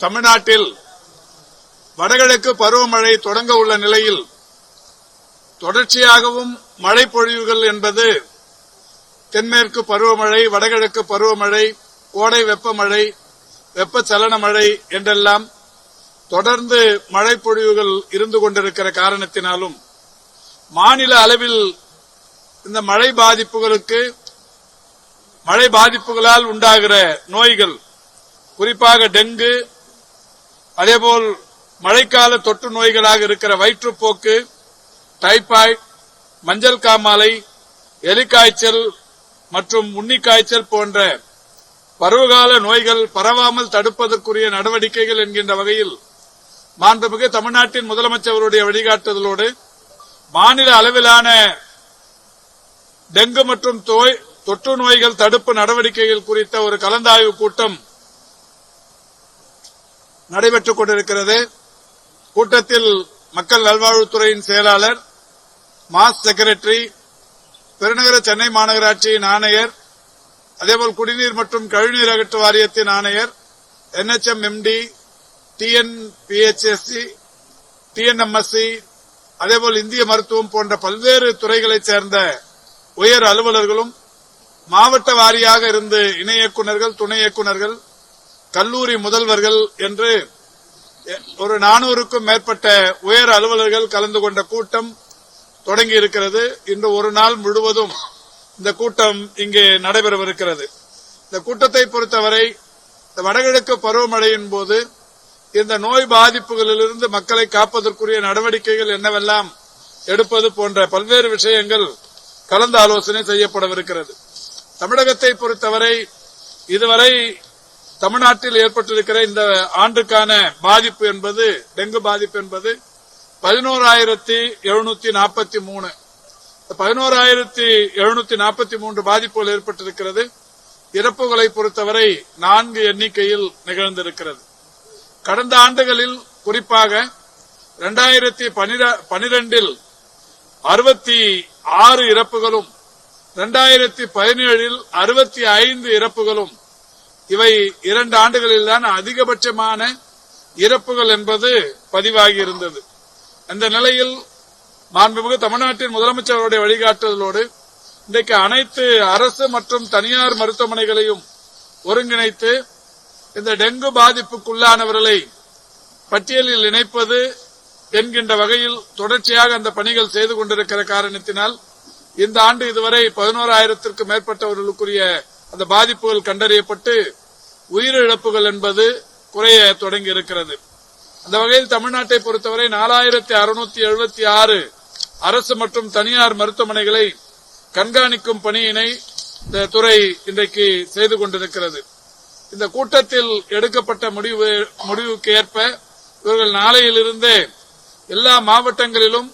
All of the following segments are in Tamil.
தமிழ்நாட்டில் வடகிழக்கு பருவமழை தொடங்க உள்ள நிலையில் தொடர்ச்சியாகவும் மழை பொழிவுகள் என்பது தென்மேற்கு பருவமழை வடகிழக்கு பருவமழை கோடை வெப்பமழை வெப்பச்சலன மழை என்றெல்லாம் தொடர்ந்து மழை பொழிவுகள் இருந்து கொண்டிருக்கிற காரணத்தினாலும் மாநில அளவில் இந்த மழை பாதிப்புகளுக்கு மழை பாதிப்புகளால் உண்டாகிற நோய்கள் குறிப்பாக டெங்கு அதேபோல் மழைக்கால தொற்று நோய்களாக இருக்கிற வயிற்றுப்போக்கு டைபாய்டு மஞ்சள் காமாலை எலிக்காய்ச்சல் மற்றும் உன்னிக்காய்ச்சல் போன்ற பருவகால நோய்கள் பரவாமல் தடுப்பதற்குரிய நடவடிக்கைகள் என்கின்ற வகையில் மாண்புமிகு தமிழ்நாட்டின் முதலமைச்சருடைய வழிகாட்டுதலோடு மாநில அளவிலான டெங்கு மற்றும் தோய்- தொற்று நோய்கள் தடுப்பு நடவடிக்கைகள் குறித்த ஒரு கலந்தாய்வு கூட்டம் நடைபெற்றுக் கொண்டிருக்கிறது. கூட்டத்தில் மக்கள் நல்வாழ்வுத்துறையின் செயலாளர் மாஸ் செக்ரட்டரி பெருநகர சென்னை மாநகராட்சியின் ஆணையர் அதேபோல் குடிநீர் மற்றும் கழிவுநீர் அகற்று வாரியத்தின் ஆணையர் என்எச்எம் எம்டி டிஎன்பிஎச்எஸ்சி டிஎன்எம்எஸ்சி அதேபோல் இந்திய மருத்துவம் போன்ற பல்வேறு துறைகளைச் சேர்ந்த உயர் அலுவலர்களும் மாவட்ட வாரியாக இருந்து இணை இயக்குநர்கள் துணை இயக்குநர்கள் கல்லூரி முதல்வர்கள் என்று ஒரு நானூறுக்கும் மேற்பட்ட உயர் அலுவலர்கள் கலந்து கொண்ட கூட்டம் தொடங்கி இருக்கிறது. இன்று ஒரு நாள் முழுவதும் இந்த கூட்டம் இங்கே நடைபெறவிருக்கிறது. இந்த கூட்டத்தை பொறுத்தவரை இந்த வடகிழக்கு பருவமழையின் போது இந்த நோய் பாதிப்புகளிலிருந்து மக்களை காப்பதற்குரிய நடவடிக்கைகள் என்னவெல்லாம் எடுப்பது போன்ற பல்வேறு விஷயங்கள் கலந்து ஆலோசனை செய்யப்படவிருக்கிறது. தமிழகத்தை பொறுத்தவரை இதுவரை தமிழ்நாட்டில் ஏற்பட்டிருக்கிற இந்த ஆண்டுக்கான பாதிப்பு என்பது டெங்கு பாதிப்பு என்பது பதினோராயிரத்தி எழுநூத்தி நாற்பத்தி மூணு. பதினோராயிரத்தி எழுநூத்தி நாற்பத்தி மூன்று பாதிப்புகள் ஏற்பட்டிருக்கிறது. இறப்புகளை பொறுத்தவரை நான்கு எண்ணிக்கையில் நிகழ்ந்திருக்கிறது. கடந்த ஆண்டுகளில் குறிப்பாக இரண்டாயிரத்தி பனிரெண்டில் அறுபத்தி ஆறு இறப்புகளும் இரண்டாயிரத்தி பதினேழில் அறுபத்தி ஐந்து இறப்புகளும் இவை இரண்டு ஆண்டுகளில் தான் அதிகபட்சமான இறப்புகள் என்பது பதிவாகி இருந்தது. அந்த நிலையில் மாண்புமிகு தமிழ்நாட்டின் முதலமைச்சருடைய வழிகாட்டுதலோடு இன்றைக்கு அனைத்து அரசு மற்றும் தனியார் மருத்துவமனைகளையும் ஒருங்கிணைத்து இந்த டெங்கு பாதிப்புக்குள்ளானவர்களை பட்டியலில் இணைப்பது என்கின்ற வகையில் தொடர்ச்சியாக அந்த பணிகள் செய்து கொண்டிருக்கிற காரணத்தினால் இந்த ஆண்டு இதுவரை பதினோராயிரத்திற்கும் மேற்பட்டவர்களுக்குரிய அந்த பாதிப்புகள் கண்டறியப்பட்டு உயிரிழப்புகள் என்பது குறைய தொடங்கி இருக்கிறது அந்த வகையில் தமிழ்நாட்டை பொறுத்தவரை நாலாயிரத்தி அறுநூத்தி எழுபத்தி ஆறு அரசு மற்றும் தனியார் மருத்துவமனைகளை கண்காணிக்கும் பணியினை இந்த துறை இன்றைக்கு செய்து கொண்டிருக்கிறது. இந்த கூட்டத்தில் எடுக்கப்பட்ட முடிவு முடிவுக்கு ஏற்ப இவர்கள் நாளையிலிருந்தே எல்லா மாவட்டங்களிலும்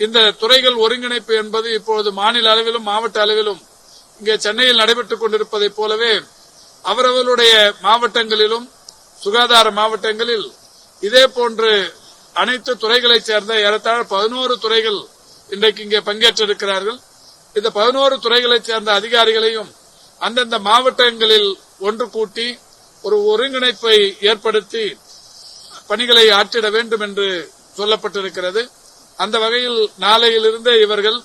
இந்த துறைகள் ஒருங்கிணைப்பு என்பது இப்பொழுது மாநில அளவிலும் மாவட்ட அளவிலும் இங்கே சென்னையில் நடைபெற்றுக் கொண்டிருப்பதைப் போலவே அவரவர்களுடைய மாவட்டங்களிலும் சுகாதார மாவட்டங்களில் இதே போன்று அனைத்து துறைகளைச் சேர்ந்த ஏறத்தாழ பதினோரு துறைகள் இன்றைக்கு இங்கே பங்கேற்றிருக்கிறார்கள். இந்த பதினோரு துறைகளைச் சேர்ந்த அதிகாரிகளையும் அந்தந்த மாவட்டங்களில் ஒன்று கூட்டி ஒரு ஒருங்கிணைப்பை ஏற்படுத்தி பணிகளை ஆற்றிட வேண்டும் என்று சொல்லப்பட்டிருக்கிறது. அந்த வகையில் நாளையிலிருந்தே இவர்கள்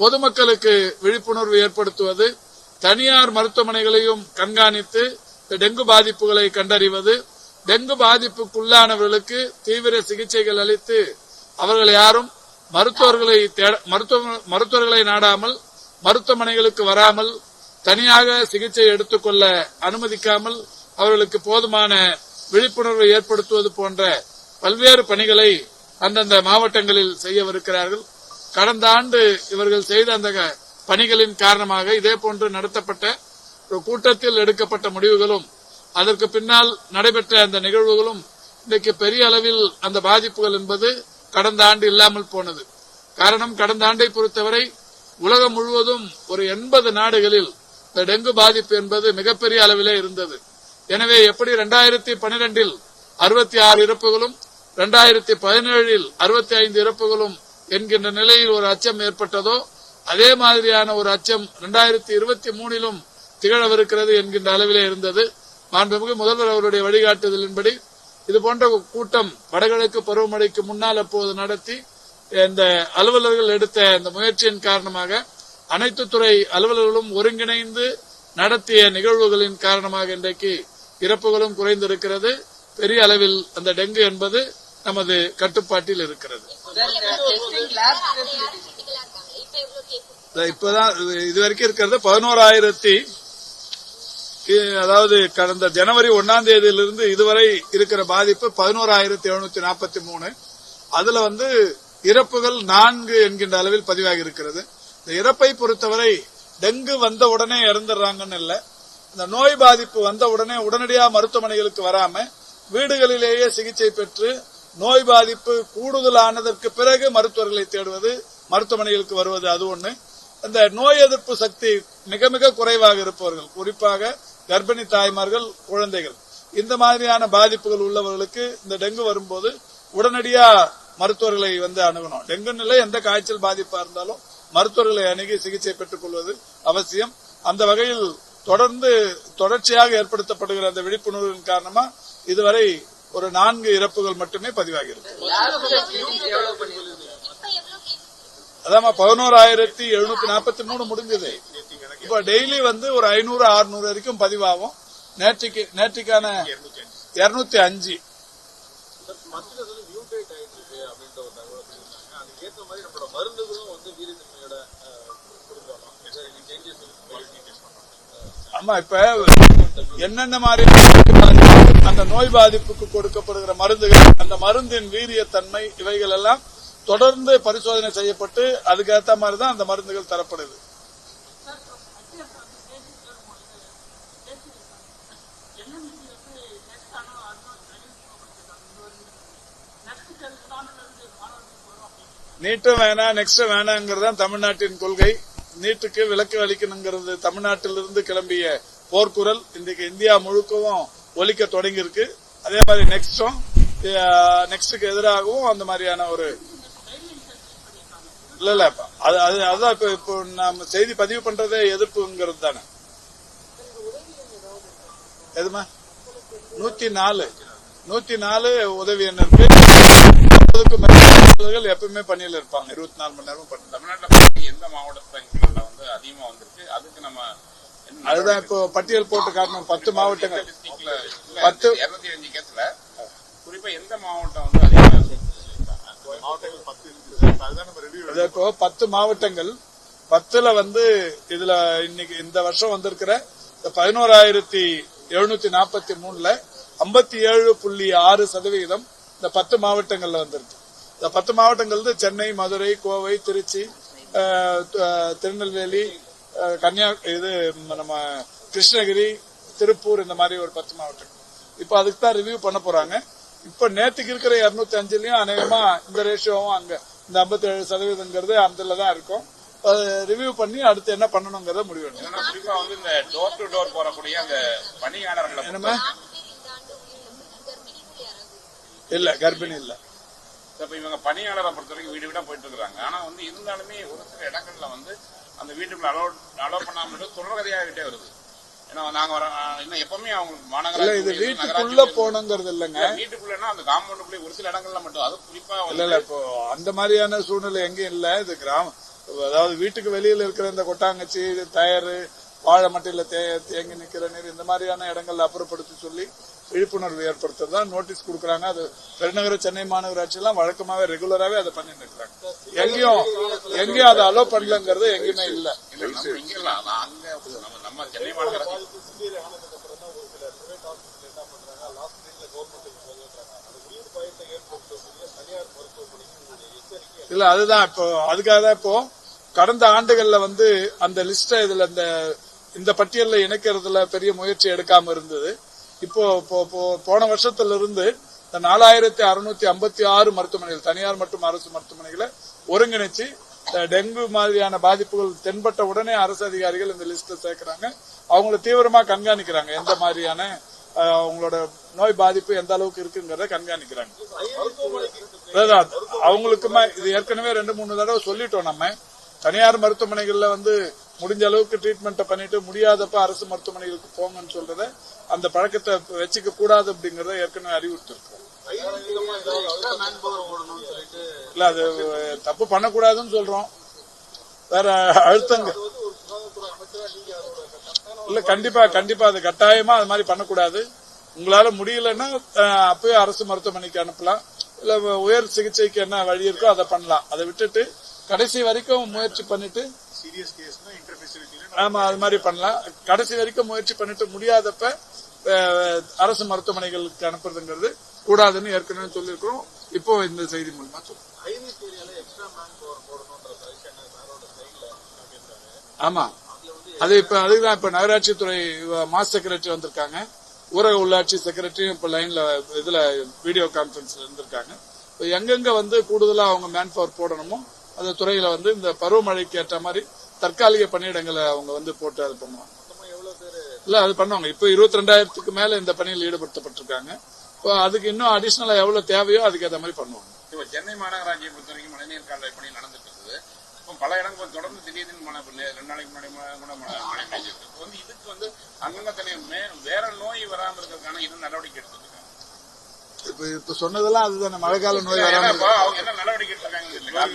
பொதுமக்களுக்கு விழிப்புணர்வு ஏற்படுத்துவது தனியார் மருத்துவமனைகளையும் கண்காணித்து இந்த டெங்கு பாதிப்புகளை கண்டறிவது டெங்கு பாதிப்புக்குள்ளானவர்களுக்கு தீவிர சிகிச்சைகள் அளித்து அவர்கள் யாரும் மருத்துவர்களை தேட- மருத்துவ- மருத்துவர்களை நாடாமல் மருத்துவமனைகளுக்கு வராமல் தனியாக சிகிச்சை எடுத்துக்கொள்ள அனுமதிக்காமல் அவர்களுக்கு போதுமான விழிப்புணர்வை ஏற்படுத்துவது போன்ற பல்வேறு பணிகளை அந்தந்த மாவட்டங்களில் செய்யவிருக்கிறார்கள். கடந்த ஆண்டு இவர்கள் செய்த அந்த பணிகளின் காரணமாக இதே போன்று நடத்தப்பட்ட கூட்டத்தில் எடுக்கப்பட்ட முடிவுகளும் அதற்கு பின்னால் நடைபெற்ற அந்த நிகழ்வுகளும் இன்றைக்கு பெரிய அளவில் அந்த பாதிப்புகள் என்பது கடந்த ஆண்டு இல்லாமல் போனது. காரணம் கடந்த ஆண்டை பொறுத்தவரை உலகம் முழுவதும் ஒரு எண்பது நாடுகளில் இந்த டெங்கு பாதிப்பு என்பது மிகப்பெரிய அளவிலே இருந்தது. எனவே எப்படி இரண்டாயிரத்தி பனிரெண்டில் அறுபத்தி ஆறு இறப்புகளும் இரண்டாயிரத்தி பதினேழில் அறுபத்தி ஐந்து இறப்புகளும் என்கின்ற நிலையில் ஒரு அச்சம் ஏற்பட்டதோ அதே மாதிரியான ஒரு அச்சம் இரண்டாயிரத்தி இருபத்தி மூணிலும் திகழவிருக்கிறது என்கின்ற அளவிலே இருந்தது. மாண்புமிகு முதல்வர் அவருடைய வழிகாட்டுதலின்படி இது போன்ற கூட்டம் வடகிழக்கு பருவமழைக்கு முன்னால் அப்போது நடத்தி இந்த அலுவலர்கள் எடுத்த இந்த முயற்சியின் காரணமாக அனைத்து துறை அலுவலர்களும் ஒருங்கிணைந்து நடத்திய நிகழ்வுகளின் காரணமாக இன்றைக்கு இறப்புகளும் குறைந்திருக்கிறது. பெரிய அளவில் அந்த டெங்கு என்பது நமது கட்டுப்பாட்டில் இருக்கிறது. இப்பதான் இது- இது வரைக்கும் இருக்கிறது பதினோராயிரத்தி அதாவது கடந்த ஜனவரி ஒன்னாம் தேதியிலிருந்து இதுவரை இருக்கிற பாதிப்பு பதினோராயிரத்தி எழுநூத்தி நாற்பத்தி மூணு. அதுல வந்து இறப்புகள் நான்கு என்கின்ற அளவில் பதிவாகி இருக்கிறது. இந்த இறப்பை பொறுத்தவரை டெங்கு வந்த உடனே இறந்துடுறாங்கன்னு இல்ல. இந்த நோய் பாதிப்பு வந்த உடனே உடனடியாக மருத்துவமனைகளுக்கு வராம வீடுகளிலேயே சிகிச்சை பெற்று நோய் பாதிப்பு கூடுதலானதற்கு பிறகு மருத்துவர்களை தேடுவது மருத்துவமனைகளுக்கு வருவது அது ஒன்று அந்த நோய் எதிர்ப்பு சக்தி மிக மிக குறைவாக இருப்பவர்கள். குறிப்பாக கர்ப்பிணி தாய்மார்கள் குழந்தைகள். இந்த மாதிரியான பாதிப்புகள் உள்ளவர்களுக்கு இந்த டெங்கு வரும்போது உடனடியா மருத்துவர்களை வந்து அணுகணும். டெங்கு நிலை எந்த காய்ச்சல் பாதிப்பா இருந்தாலும் மருத்துவர்களை அணுகி சிகிச்சை பெற்றுக் கொள்வது அவசியம். அந்த வகையில் தொடர்ந்து தொடர்ச்சியாக ஏற்படுத்தப்படுகிற அந்த விழிப்புணர்வின் காரணமா இதுவரை ஒரு நான்கு இறப்புகள் மட்டுமே பதிவாகி இருக்கு அதாம பதினோராயிரத்தி எழுநூத்தி நாற்பத்தி மூணு முடிஞ்சது. இப்ப டெய்லி வந்து ஒரு ஐநூறு அறுநூறு வரைக்கும் பதிவாகும். நேற்றுக்கு நேற்றுக்கான இருநூத்தி அஞ்சு. அப்படின்ற ஒரு மாதிரி மருந்துகளும் வந்து ஆமா இப்ப என்னென்ன மாதிரி அந்த நோய் பாதிப்புக்கு கொடுக்கப்படுகிற மருந்துகள் அந்த மருந்தின் வீரியத்தன்மை இவைகள் எல்லாம் தொடர்ந்து பரிசோதனை செய்யப்பட்டு அதுக்கேற்ற மாதிரி தான் அந்த மருந்துகள் தரப்படுது. நீட்டும் வேணாம் நெக்ஸ்ட் வேணாங்கிறது தான் தமிழ்நாட்டின் கொள்கை. நீட்டுக்கு விலக்கு அளிக்கணுங்கிறது தமிழ்நாட்டிலிருந்து கிளம்பிய போர்க்குரல். இன்றைக்கு இந்தியா முழுக்கவும் ஒலிக்க தொடங்கி இருக்கு அதே மாதிரி நெக்ஸ்டும் நெக்ஸ்டுக்கு எதிராகவும் அந்த மாதிரியான ஒரு இல்ல இல்ல. அது அது அதான் இப்ப இப்போ நாம செய்தி பதிவு பண்றதே எதிர்ப்புங்கிறது தானே. எதுமா நூத்தி நாலு. நூத்தி நாலு உதவி எண் இருக்கு எப்பவுமே பணியில் இருப்பாங்க. இருபத்தி நாலு மணி நேரமும் பண்ணி தமிழ்நாட்டில் எந்த மாவட்டங்கள்ல வந்து அதிகமா வந்திருக்கு? அதுக்கு நம்ம என்ன அதுதான் இப்போ பட்டியல் போட்டு காட்டணும். பத்து மாவட்டங்கள். பத்து. இருநூத்தி அஞ்சு கேஸ்ல குறிப்பா எந்த மாவட்டம் வந்து அதிகமா? மாவட்டங்கள் பத்து இப்போ பத்து மாவட்டங்கள். பத்துல வந்து இதுல இன்னைக்கு இந்த வருஷம் வந்திருக்கிற இந்த பதினோராயிரத்தி எழுநூத்தி நாற்பத்தி மூணுல ஐம்பத்தி ஏழு புள்ளி ஆறு சதவிகிதம் இந்த பத்து மாவட்டங்கள்ல வந்திருக்கு. இந்த பத்து மாவட்டங்கள் வந்து சென்னை மதுரை கோவை திருச்சி அஹ், திருநெல்வேலி அஹ், கன்னியா இது நம்ம கிருஷ்ணகிரி திருப்பூர் இந்த மாதிரி ஒரு பத்து மாவட்டம். இப்ப அதுக்கு தான் ரிவ்யூ பண்ண போறாங்க. இப்ப நேத்துக்கு இருக்கிற இருநூத்தி அஞ்சுலயும் அநேகமா இந்த ரேஷியோவும் அங்க இந்த 57% ஏழு சதவீதங்கிறது அதுல தான் இருக்கும் ரிவ்யூ பண்ணி அடுத்து என்ன பண்ணணுங்கிறத முடிவு வந்து இந்த டோர் டு டோர் போறக்கூடிய அந்த பணியாளர்களை என்னமா இல்ல கர்ப்பிணி இல்ல. இப்ப இவங்க பணியாளரை பொறுத்த வரைக்கும் வீடு வீடா போயிட்டு இருக்காங்க ஆனா வந்து இருந்தாலுமே ஒரு சில இடங்கள்ல வந்து அந்த வீட்டுக்குள்ள அலோ அலோ பண்ணாம தொடர்கதையாகிட்டே வருது. இது வீட்டுக்குள்ள போகணுங்கிறது இல்லைங்க. வீட்டுக்குள்ளனா அந்த காம்பவுண்டுக்குள்ளே ஒரு சில இடங்கள்ல மட்டும். அது குறிப்பா இல்ல இல்ல இப்போ அந்த மாதிரியான சூழ்நிலை எங்கேயும் இல்ல. இது கிராமம் அதாவது வீட்டுக்கு வெளியில இருக்கிற இந்த கொட்டாங்கச்சி டயரு வாழை மட்டையில் தே- தேங்கி நிக்கிற நீர் இந்த மாதிரியான இடங்கள்ல அப்புறப்படுத்தி சொல்லி விழிப்புணர்வு ஏற்படுத்துறது தான் நோட்டீஸ் கொடுக்கறாங்க. அது பெருநகர சென்னை மாநகராட்சி எல்லாம் வழக்கமாவே ரெகுலராவே அதை பண்ணிட்டு இருக்காங்க எங்கேயும் எங்கேயும் அதை அலோ பண்ணலங்கிறது எங்கேயுமே இல்ல. இல்ல, நம்ம சென்னை மாநகராட்சி இல்ல அதுதான் இப்போ அதுக்காக தான் இப்போ கடந்த ஆண்டுகள்ல வந்து அந்த லிஸ்ட இதுல இந்த இந்த பட்டியல்ல இணைக்கிறதுல பெரிய முயற்சி எடுக்காம இருந்தது. இப்போ போன வருஷத்துல இருந்து இந்த நாலாயிரத்தி அறுநூத்தி ஐம்பத்தி ஆறு மருத்துவமனைகள் தனியார் மற்றும் அரசு மருத்துவமனைகளை ஒருங்கிணைச்சு டெங்கு மாதிரியான பாதிப்புகள் தென்பட்ட உடனே அரசு அதிகாரிகள் இந்த லிஸ்ட்ல சேர்க்கிறாங்க. அவங்கள தீவிரமா கண்காணிக்கிறாங்க. எந்த மாதிரியான அவங்களோட நோய் பாதிப்பு எந்த அளவுக்கு இருக்குங்கிறத கண்காணிக்கிறாங்க. அவங்களுக்குமே அவங்களுக்குமா இது ஏற்கனவே ரெண்டு மூணு தடவை சொல்லிட்டோம் நம்ம. தனியார் மருத்துவமனைகள்ல வந்து முடிஞ்ச அளவுக்கு ட்ரீட்மெண்ட்டை பண்ணிட்டு முடியாதப்ப அரசு மருத்துவமனைகளுக்கு போங்கன்னு சொல்றத அந்த பழக்கத்தை வச்சுக்க கூடாது அப்படிங்கறத ஏற்கனவே அறிவுறுத்திருக்கோம் இல்ல அது தப்பு பண்ணக்கூடாதுன்னு சொல்றோம். வேற அழுத்தங்க. அது வந்து ஒரு சுகாதாரத்துறை அமைச்சரா நீங்க அதோட கரெக்டான இல்ல கண்டிப்பா கண்டிப்பா அது கட்டாயமா அது மாதிரி பண்ணக்கூடாது. உங்களால முடியலன்னா அஹ், அப்பவே அரசு மருத்துவமனைக்கு அனுப்பலாம். இல்ல உயர் சிகிச்சைக்கு என்ன வழி இருக்கோ அதை பண்ணலாம். அதை விட்டுட்டு கடைசி வரைக்கும் முயற்சி பண்ணிட்டு சீரியஸ் கேஸ்னா இன்டர் ஃபெசிலிட்டில ஆமா அது மாதிரி பண்ணலாம். கடைசி வரைக்கும் முயற்சி பண்ணிட்டு முடியாதப்ப அரசு மருத்துவமனைகளுக்கு அனுப்புறதுங்கிறது கூடாதுன்னு ஏற்கனவே சொல்லியிருக்கிறோம். இப்போ இந்த செய்தி மூலமா கேட்கிறாரு ஆமா. அது இப்ப அதுதான் இப்ப நகராட்சி துறை மாஸ் செக்ரட்டரி வந்திருக்காங்க. ஊரக உள்ளாட்சி செக்ரட்டரியும் இப்ப லைன்ல இதுல வீடியோ கான்பரன்ஸ்ல இருந்திருக்காங்க. எங்கெங்க வந்து கூடுதலா அவங்க மேன் பவர் போடணுமோ அந்த துறையில வந்து இந்த பருவமழைக்கு ஏற்ற மாதிரி தற்காலிக பணியிடங்களை அவங்க வந்து போட்டு அது பண்ணுவாங்க. இல்ல அது பண்ணுவாங்க. இப்ப இருபத்தி ரெண்டாயிரத்துக்கு மேல இந்த பணியில் ஈடுபடுத்தப்பட்டிருக்காங்க. இப்போ அதுக்கு இன்னும் அடிஷனலா எவ்வளவு தேவையோ அதுக்கு ஏற்ற மாதிரி பண்ணுவாங்க. இப்ப சென்னை மாநகராட்சியை பொறுத்த வரைக்கும் மழைநீர் கால்வாய் பணி நடந்துட்டு இருக்குது இப்போ பல இடங்கள் தொடர்ந்து திடீர்னு மழை. ரெண்டு நாளைக்கு முன்னாடி கூட மழை பெய்ஞ்சிருக்கு வந்து இதுக்கு வந்து அங்கங்க தனி மே- வேற நோய் வராம இருக்கிறதுக்கான இது நடவடிக்கை எடுத்துருக்காங்க. இப்ப இப்ப சொன்னதெல்லாம் அதுதானே. மழைக்கால நோய் அவங்க என்ன நடவடிக்கை எடுத்திருக்காங்க